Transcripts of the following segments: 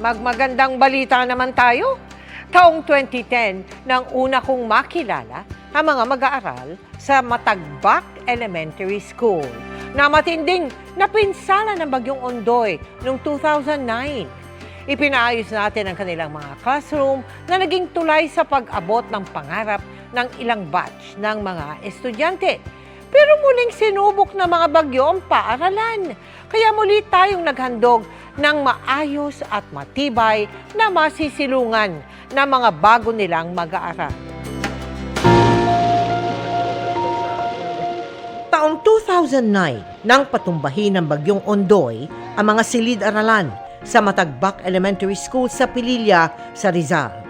magmagandang balita naman tayo. Taong 2010 nang una kong makilala ang mga mag-aaral sa Matagbak Elementary School na matinding napinsala ng Bagyong Ondoy noong 2009. Ipinaayos natin ang kanilang mga classroom na naging tulay sa pag-abot ng pangarap ng ilang batch ng mga estudyante. Pero muling sinubok ng mga bagyo ang paaralan. Kaya muli tayong naghandog ng maayos at matibay na masisilungan ng mga bago nilang mag-aaral. Taong 2009, nang patumbahin ng bagyong Ondoy ang mga silid-aralan sa Matagbak Elementary School sa Pililla sa Rizal.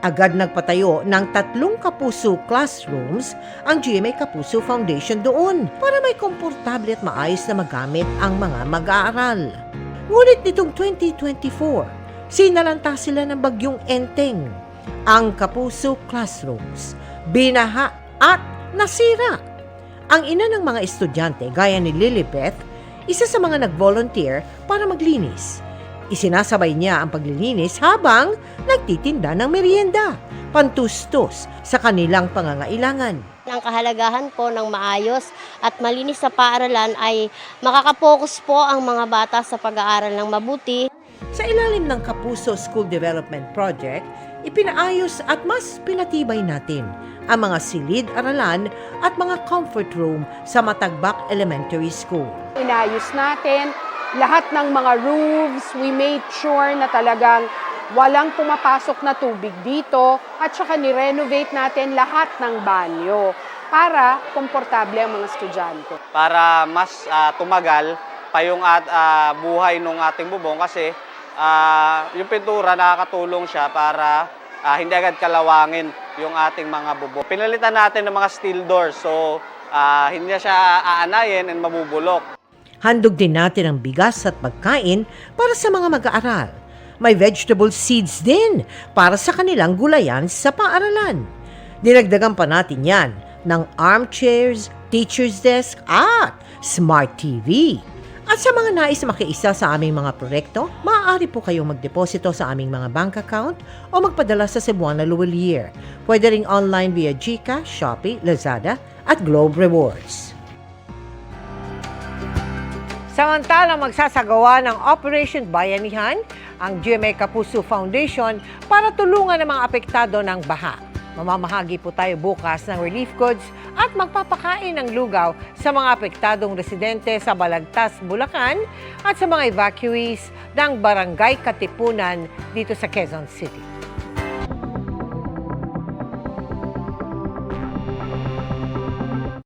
Agad nagpatayo ng tatlong Kapuso classrooms ang GMA Kapuso Foundation doon para may komportable at maayos na magamit ang mga mag-aaral. Ngunit nitong 2024, sinalanta sila ng bagyong Enteng. Ang Kapuso classrooms, binaha at nasira. Ang ina ng mga estudyante gaya ni Lilibeth, isa sa mga nag-volunteer para maglinis. Isinasabay niya ang paglilinis habang nagtitinda ng merienda, pantustos sa kanilang pangangailangan. Ang kahalagahan po ng maayos at malinis sa paaralan ay makakapokus po ang mga bata sa pag-aaral ng mabuti. Sa ilalim ng Kapuso School Development Project, ipinaayos at mas pinatibay natin ang mga silid-aralan at mga comfort room sa Matagbak Elementary School. inayos natin lahat ng mga roofs. We made sure na talagang walang pumapasok na tubig dito at saka ni-renovate natin lahat ng banyo para komportable ang mga estudyante. para mas ah, tumagal pa yung at, ah, buhay ng ating bubong kasi ah, yung pintura nakakatulong siya para ah, hindi agad kalawangin yung ating mga bubong. Pinalitan natin ng mga steel doors so ah, hindi siya aanayin and mabubulok. Handog din natin ang bigas at pagkain para sa mga mag-aaral. May vegetable seeds din para sa kanilang gulayan sa paaralan. Dinagdagan pa natin yan ng armchairs, teacher's desk at smart TV. At sa mga nais makiisa sa aming mga proyekto, maaari po kayong magdeposito sa aming mga bank account o magpadala sa Cebuana Luwalier. Pwede ring online via Gcash, Shopee, Lazada at Globe Rewards. Samantalang magsasagawa ng Operation Bayanihan ang GMA Kapuso Foundation para tulungan ang mga apektado ng baha. Mamamahagi po tayo bukas ng relief goods at magpapakain ng lugaw sa mga apektadong residente sa Balagtas, Bulacan at sa mga evacuees ng Barangay Katipunan dito sa Quezon City.